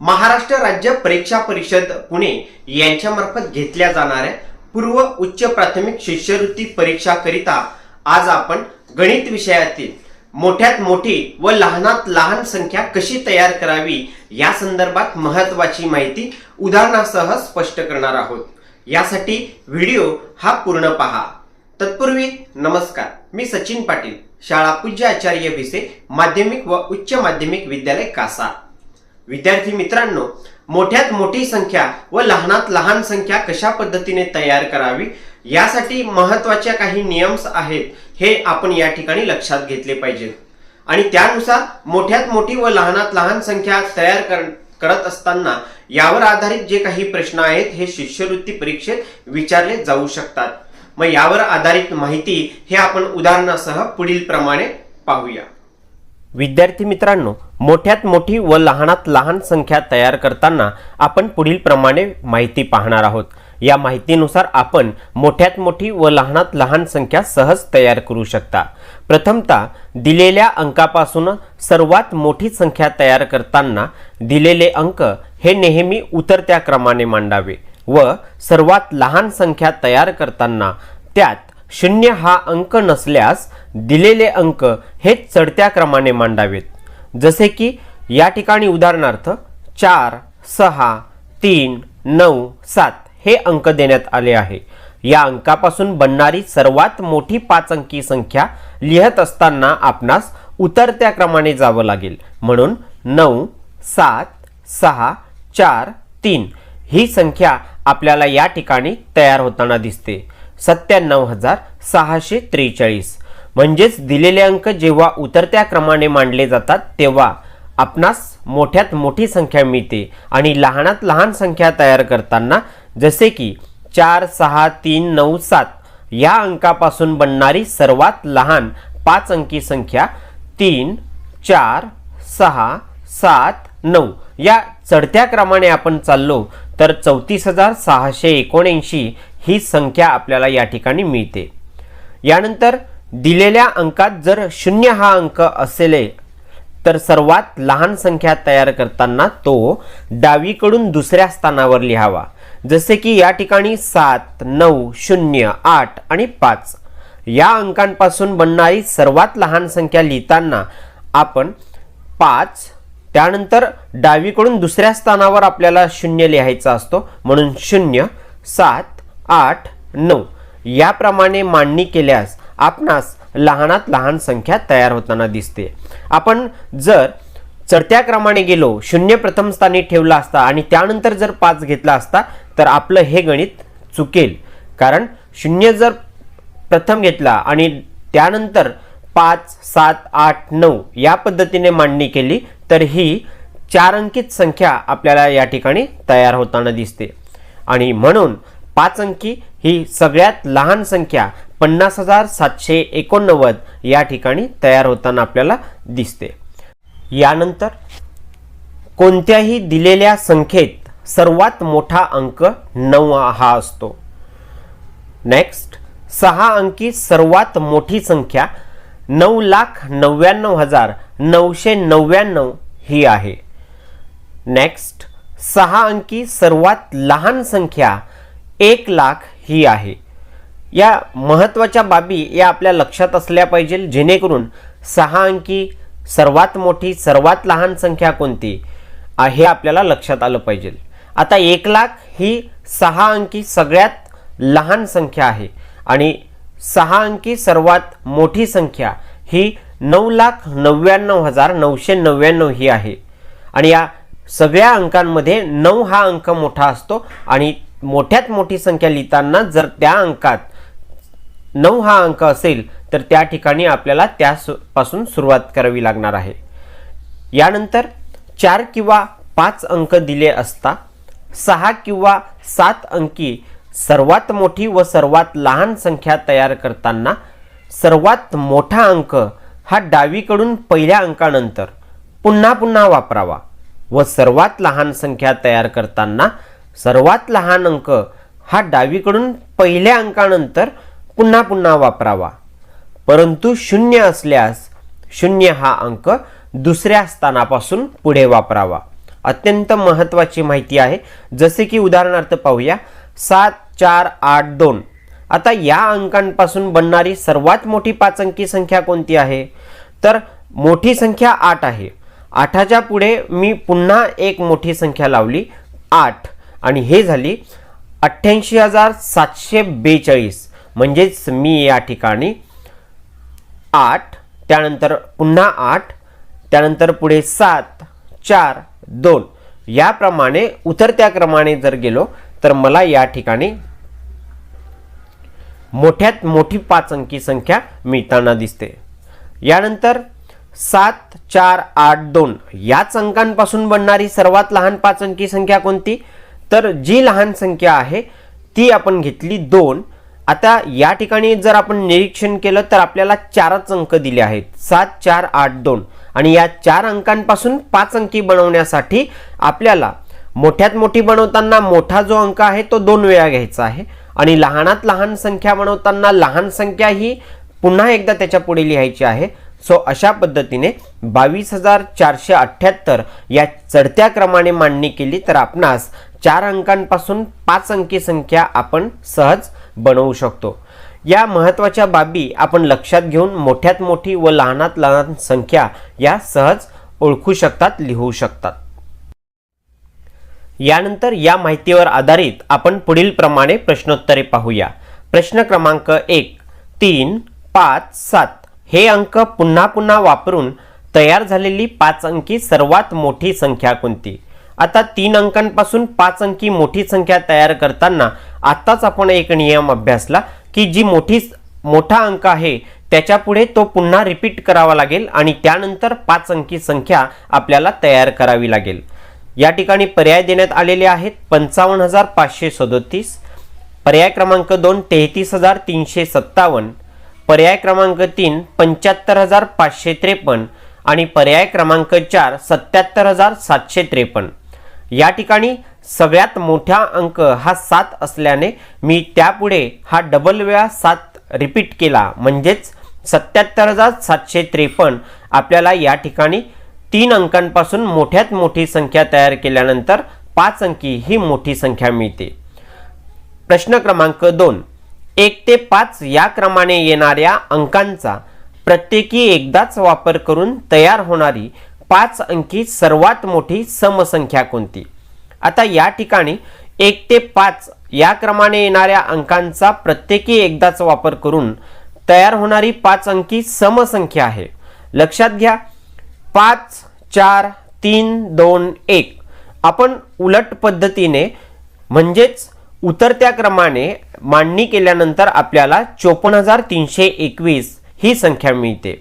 महाराष्ट्र राज्य परीक्षा परिषद पुणे यांच्यामार्फत घेतल्या जाणाऱ्या पूर्व उच्च प्राथमिक शिष्यवृत्ती परीक्षा करिता आज आपण गणित विषयातील मोठ्यात मोठी व लहानात लहान संख्या कशी तयार करावी या संदर्भात महत्वाची माहिती उदाहरणासह स्पष्ट करणार आहोत. यासाठी व्हिडिओ हा पूर्ण पहा. तत्पूर्वी नमस्कार मी सचिन पाटील शाळा पूज्य आचार्य भिसे माध्यमिक व उच्च माध्यमिक विद्यालय कासा. विद्यार्थी मित्रांनो मोठ्यात मोठी संख्या व लहानात लहान संख्या कशा पद्धतीने तयार करावी यासाठी महत्त्वाच्या काही नियम्स आहेत हे आपण या ठिकाणी लक्षात घेतले पाहिजे. आणि त्यानुसार मोठ्यात मोठी व लहानात लहान संख्या तयार कर करत असताना यावर आधारित जे काही प्रश्न आहेत हे शिष्यवृत्ती परीक्षेत विचारले जाऊ शकतात. मग यावर आधारित माहिती हे आपण उदाहरणासह पुढील प्रमाणे पाहूया. विद्यार्थी मित्रांनो मोठ्यात मोठी व लहानात लहान संख्या तयार करताना आपण पुढील प्रमाणे माहिती पाहणार आहोत. या माहितीनुसार आपण मोठ्यात मोठी व लहानात लहान संख्या सहज तयार करू शकता. प्रथमतः दिलेल्या अंकापासून सर्वात मोठी संख्या तयार करताना दिलेले अंक हे नेहमी उतरत्या क्रमाने मांडावे व सर्वात लहान संख्या तयार करताना त्यात शून्य हा अंक नसल्यास दिलेले अंक हे चढत्या क्रमाने मांडावेत. जसे की या ठिकाणी उदाहरणार्थ चार सहा तीन नऊ सात हे अंक देण्यात आले आहे. या अंकापासून बनणारी सर्वात मोठी पाच अंकी संख्या लिहत असताना आपणास उतरत्या क्रमाने जावं लागेल. म्हणून नऊ सात सहा चार तीन ही संख्या आपल्याला या ठिकाणी तयार होताना दिसते. सत्त्याण्णव हजार सहाशे त्रेचाळीस. म्हणजेच दिलेले अंक जेव्हा उतरत्या क्रमाने मांडले जातात तेव्हा आपणास मोठ्यात मोठी संख्या मिळते आणि लहानात लहान संख्या तयार करताना जसे की चार सहा तीन नऊ सात या अंकापासून बनणारी सर्वात लहान पाच अंकी संख्या तीन चार सहा सात नऊ. या चढत्या क्रमाने आपण चाललो तर चौतीस हजार सहाशे एकोणऐंशी ही संख्या आपल्याला या ठिकाणी मिळते. यानंतर दिलेल्या अंकात जर शून्य हा अंक असेल तर सर्वात लहान संख्या तयार करताना तो डावीकडून दुसऱ्या स्थानावर लिहावा. जसे की या ठिकाणी सात नऊ शून्य आठ आणि पाच. या अंकांपासून बनणारी सर्वात लहान संख्या लिहिताना आपण पाच त्यानंतर डावीकडून दुसऱ्या स्थानावर आपल्याला शून्य लिहायचा असतो. म्हणून शून्य सात आठ नऊ. याप्रमाणे मांडणी केल्यास आपणास लहानात लहान संख्या तयार होताना दिसते. आपण जर चढत्या क्रमाने गेलो शून्य प्रथम स्थानी ठेवला असता आणि त्यानंतर जर पाच घेतला असता तर आपलं हे गणित चुकेल. कारण शून्य जर प्रथम घेतला आणि त्यानंतर पाच सात आठ नऊ या पद्धतीने मांडणी केली तर ही चार अंकित संख्या आपल्याला या ठिकाणी तयार होताना दिसते. आणि म्हणून पाच अंकी ही सगळ्यात लहान संख्या पन्नास हजार सातशे एकोणनव्वद या ठिकाणी तयार होताना आपल्याला दिसते. यानंतर कोणत्याही दिलेल्या संख्येत सर्वात मोठा अंक नऊ हा असतो. नेक्स्ट सहा अंकी सर्वात मोठी संख्या नऊ लाख नव्याण्णव हजार नऊशे नव्याण्णव ही आहे. नेक्स्ट सहा अंकी सर्वात लहान संख्या एक लाख ही आहे. या महत्त्वाच्या बाबी या आपल्या लक्षात असल्या पाहिजे जेणेकरून सहा अंकी सर्वात मोठी सर्वात लहान संख्या कोणती हे आपल्याला लक्षात आलं पाहिजे. आता एक लाख ही सहा अंकी सगळ्यात लहान संख्या आहे आणि सहा अंकी सर्वात मोठी संख्या ही नऊ लाख नव्याण्णव हजार नऊशे नव्याण्णव ही आहे. आणि या सगळ्या अंकांमध्ये नऊ हा अंक मोठा असतो आणि मोठ्यात मोठी संख्या लिहिताना जर त्या अंकात नऊ हा अंक असेल तर त्या ठिकाणी आपल्याला त्यापासून सुरुवात करावी लागणार आहे. यानंतर चार किंवा पाच अंक दिले असता सहा किंवा सात अंकी सर्वात मोठी व सर्वात लहान संख्या तयार करताना सर्वात मोठा अंक हा डावीकडून पहिल्या अंकानंतर पुन्हा पुन्हा वापरावा व सर्वात लहान संख्या तयार करताना सर्वात लहान अंक हा डावीकडून पहिल्या अंकानंतर पुन्हा पुन्हा वापरावा. परंतु शून्य असल्यास शून्य हा अंक दुसऱ्या स्थानापासून पुढे वापरावा. अत्यंत महत्त्वाची माहिती आहे. जसे की उदाहरणार्थ पाहूया. सात चार आठ दोन. आता या अंकांपासून बनणारी सर्वात मोठी पाच अंकी संख्या कोणती आहे? तर मोठी संख्या आठ आहे. आठाच्या पुढे मी पुन्हा एक मोठी संख्या लावली. आठ. आणि हे झाली अठ्ठ्याऐंशी हजार सातशे बेचाळीस. म्हणजेच मी या ठिकाणी आठ त्यानंतर पुन्हा आठ त्यानंतर पुढे सात चार दोन. याप्रमाणे उतरत्या क्रमाने जर गेलो तर मला या ठिकाणी मोठ्यात मोठी पाच अंकी संख्या मिळताना दिसते. यानंतर सात चार आठ दोन. याच अंकांपासून बनणारी सर्वात लहान पाच अंकी संख्या कोणती? तर जी लहान संख्या आहे ती आपण घेतली दोन. आता या ठिकाणी जर आपण निरीक्षण केलं तर आपल्याला चारच अंक दिले आहेत. सात चार आठ दोन. आणि या चार अंकांपासून पाच अंकी बनवण्यासाठी आपल्याला मोठ्यात मोठी बनवताना मोठा जो अंक आहे तो दोन वेळा घ्यायचा आहे. आणि लहानात लहान संख्या बनवताना लहान संख्या ही पुन्हा एकदा त्याच्या पुढे लिहायची आहे. सो अशा पद्धतीने बावीस हजार चारशे अठ्ठ्याहत्तर या चढत्या क्रमाने मांडणी केली तर आपणास चार अंकांपासून पाच अंकी संख्या आपण सहज बनवू शकतो. या महत्त्वाच्या बाबी आपण लक्षात घेऊन मोठ्यात मोठी व लहानात लहान संख्या या सहज ओळखू शकतात लिहू शकतात. यानंतर या माहितीवर आधारित आपण पुढील प्रमाणे प्रश्नोत्तरे पाहूया. प्रश्न क्रमांक एक तीन पाच सात हे अंक पुन्हा पुन्हा वापरून तयार झालेली पाच अंकी सर्वात मोठी संख्या कोणती? आता तीन अंकांपासून पाच अंकी मोठी संख्या तयार करताना आत्ताच आपण एक नियम अभ्यासला की जी मोठी मोठा अंक आहे त्याच्या पुढे तो पुन्हा रिपीट करावा लागेल आणि त्यानंतर पाच अंकी संख्या आपल्याला तयार करावी लागेल. या ठिकाणी पर्याय देण्यात आलेले आहेत पंचावन्न हजार पाचशे सदोतीस पर्याय क्रमांक दोन तेहतीस हजार तीनशे सत्तावन्न पर्याय क्रमांक तीन पंच्याहत्तर हजार पाचशे त्रेपन्न आणि पर्याय क्रमांक चार सत्याहत्तर हजार सातशे त्रेपन्न. या ठिकाणी सगळ्यात मोठा अंक हा सात असल्याने मी त्यापुढे हा डबल वेळा सात रिपीट केला. म्हणजेच सत्याहत्तर हजार सातशे त्रेपन्न. आपल्याला या ठिकाणी तीन अंकांपासून मोठ्यात मोठी संख्या तयार केल्यानंतर पाच अंकी ही मोठी संख्या मिळते. प्रश्न क्रमांक दोन. एक ते पाच या क्रमाने येणाऱ्या अंकांचा प्रत्येकी एकदाच वापर करून तयार होणारी पाच अंकी सर्वात मोठी समसंख्या कोणती? आता या ठिकाणी एक ते पाच या क्रमाने येणाऱ्या अंकांचा प्रत्येकी एकदाच वापर करून तयार होणारी पाच अंकी समसंख्या आहे. लक्षात घ्या पाच चार तीन दोन एक. आपण उलट पद्धतीने म्हणजेच उतरत्या क्रमाने मांडणी केल्यानंतर आपल्याला चोपन्न हजार तीनशे एकवीस ही संख्या मिळते.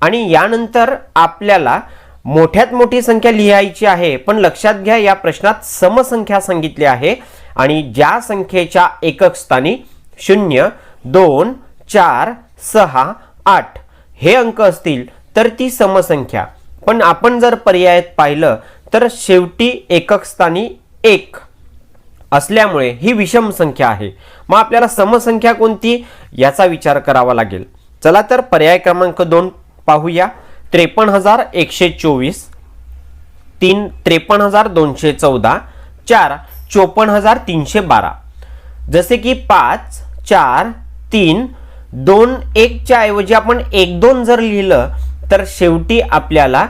आणि यानंतर आपल्याला मोठ्यात मोठी संख्या लिहायची आहे पण लक्षात घ्या या प्रश्नात समसंख्या सांगितली आहे आणि ज्या संख्येच्या एकक स्थानी शून्य दोन चार सहा आठ हे अंक असतील तर ती समसंख्या. पण आपण जर पर्यायात पाहिलं तर शेवटी एकक स्थानी एक असल्यामुळे ही विषम संख्या आहे. मग आपल्याला समसंख्या कोणती? याचा विचार करावा लागेल. चला तर पर्याय क्रमांक दोन पाहूया. त्रेपन्न हजार एकशे चोवीस तीन त्रेपन्न हजार दोनशे चौदा चार चोपन्न हजार तीनशे बारा. जसे की पाच चार तीन दोन एकच्या ऐवजी आपण एक दोन जर लिहिलं तर शेवटी आपल्याला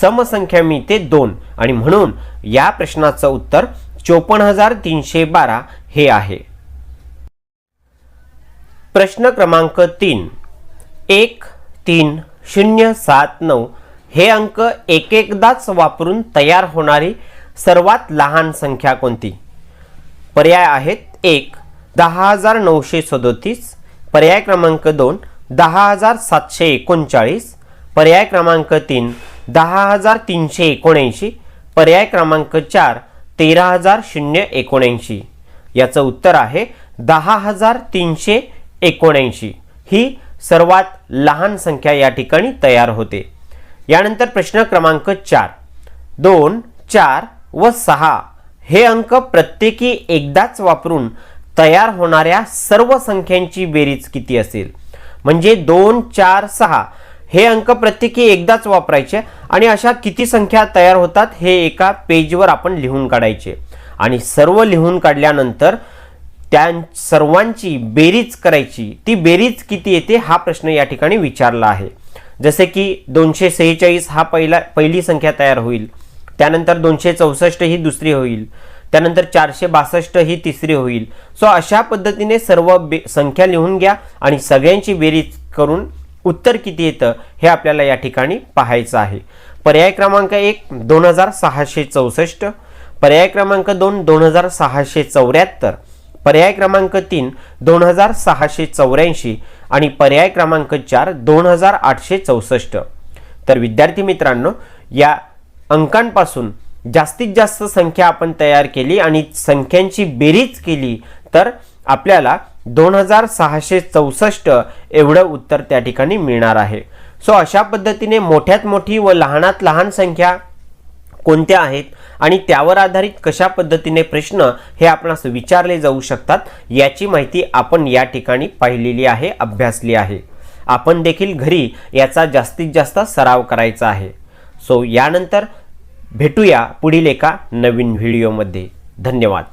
समसंख्या मिळते दोन. आणि म्हणून या प्रश्नाचं उत्तर चोपन्न हजार तीनशे बारा हे आहे. प्रश्न क्रमांक तीन. एक तीन शून्य सात नऊ हे अंक एक एकदाच वापरून तयार होणारी सर्वात लहान संख्या कोणती? पर्याय आहेत एक दहा हजार नऊशे सदोतीस. पर्याय क्रमांक दोन दहा हजार सातशे एकोणचाळीस. पर्याय क्रमांक तीन दहा हजार तीनशे एकोणऐंशी. पर्याय क्रमांक चार तेरा हजार शून्य एकोणऐंशी. याचं उत्तर आहे दहा हजार तीनशे एकोणऐंशी. ही सर्वात लहान संख्या या ठिकाणी तयार होते. यानंतर प्रश्न क्रमांक चार. दोन चार व सहा हे अंक प्रत्येकी एकदाच वापरून तयार होणाऱ्या सर्व संख्यांची बेरीज किती असेल? म्हणजे दोन चार सहा हे अंक प्रत्येकी एकदाच वापरायचे आणि अशा किती संख्या तयार होतात हे एका पेजवर आपण लिहून काढायचे. आणि सर्व लिहून काढल्यानंतर त्या सर्वांची बेरीज करायची ती बेरीज किती येते हा प्रश्न या ठिकाणी विचारला आहे. जसे की दोनशे सेहेचाळीस हा पहिला पहिली संख्या तयार होईल त्यानंतर दोनशे चौसष्ट ही दुसरी होईल त्यानंतर चारशे बासष्ट ही तिसरी होईल. सो अशा पद्धतीने सर्व बे संख्या लिहून घ्या आणि सगळ्यांची बेरीज करून उत्तर किती येतं हे आपल्याला या ठिकाणी पाहायचं आहे. पर्याय क्रमांक एक दोन हजार सहाशे चौसष्ट. पर्याय क्रमांक दोन दोन हजार सहाशे चौऱ्याहत्तर. पर्याय क्रमांक तीन दोन हजार सहाशे चौऱ्याऐंशी आणि पर्याय क्रमांक चार दोन हजार आठशे चौसष्ट. तर विद्यार्थी मित्रांनो या अंकांपासून जास्तीत जास्त संख्या आपण तयार केली आणि संख्यांची बेरीज केली तर आपल्याला दोन हजार सहाशे चौसष्ट एवढं उत्तर त्या ठिकाणी मिळणार आहे. सो अशा पद्धतीने मोठ्यात मोठी व लहानात लहान संख्या कोणत्या आहेत आणि त्यावर आधारित कशा पद्धतीने प्रश्न हे आपणास विचारले जाऊ शकतात याची माहिती आपण या ठिकाणी पाहिलेली आहे अभ्यासली आहे. आपण देखील घरी याचा जास्तीत जास्त सराव करायचा आहे. सो यानंतर भेटूया पुढील एका नवीन व्हिडिओमध्ये. धन्यवाद.